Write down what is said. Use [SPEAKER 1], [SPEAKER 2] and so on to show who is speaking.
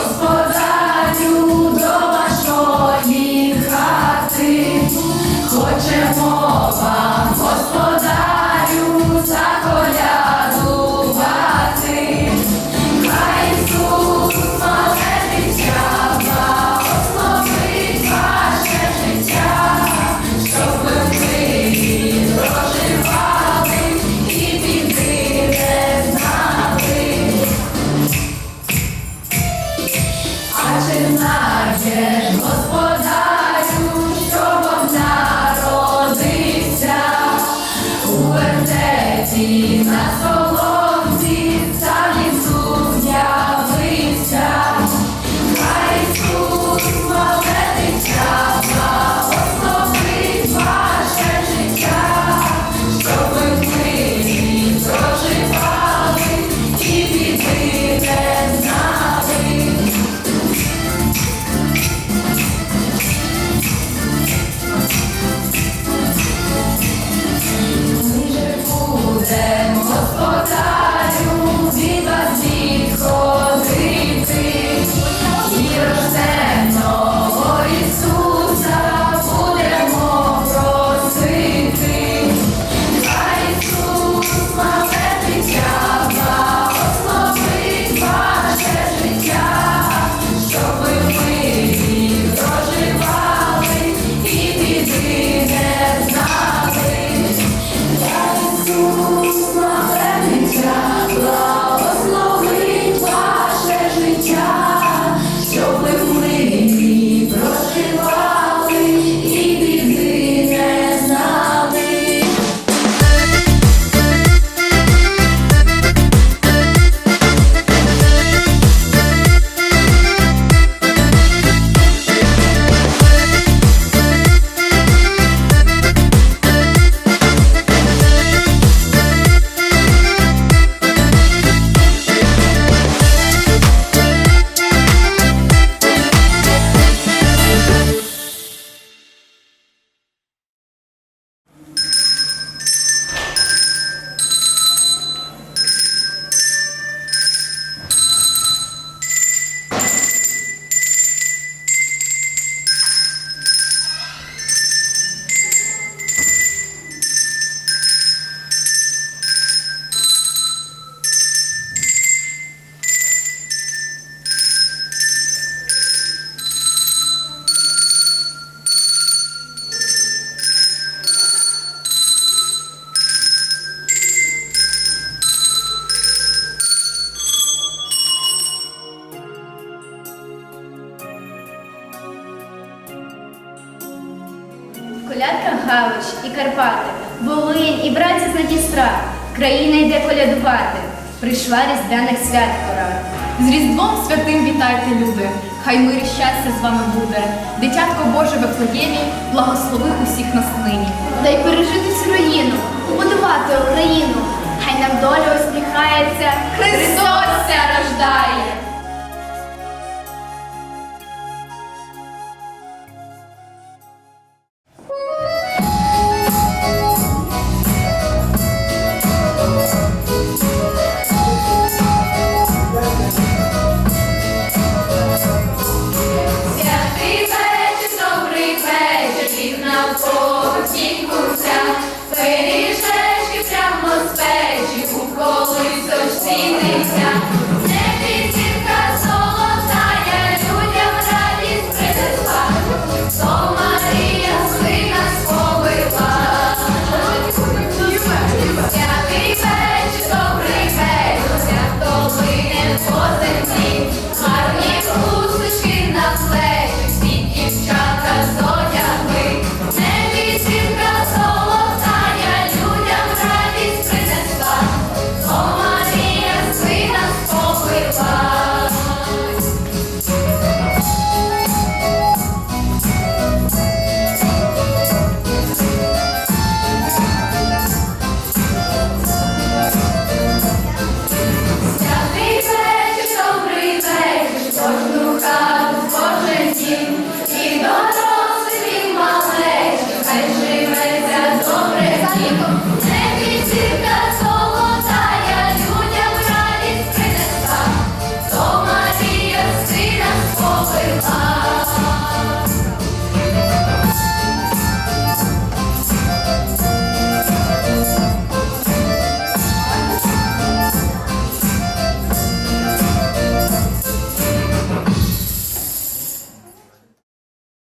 [SPEAKER 1] господарю до вашої хати, хоче. Ці на
[SPEAKER 2] Колядка Галич і Карпати, Волинь і бранці з Надістра, країна йде колядувати, прийшла різдвяних свят пора.
[SPEAKER 3] З Різдвом святим вітайте, люди, хай мир і щастя з вами буде. Дитятко Боже в Вифлеєві, благослови усіх нас нині.
[SPEAKER 2] Дай пережити всю руїну, побудувати Україну, хай нам доля усміхається
[SPEAKER 3] Христос!
[SPEAKER 1] Вся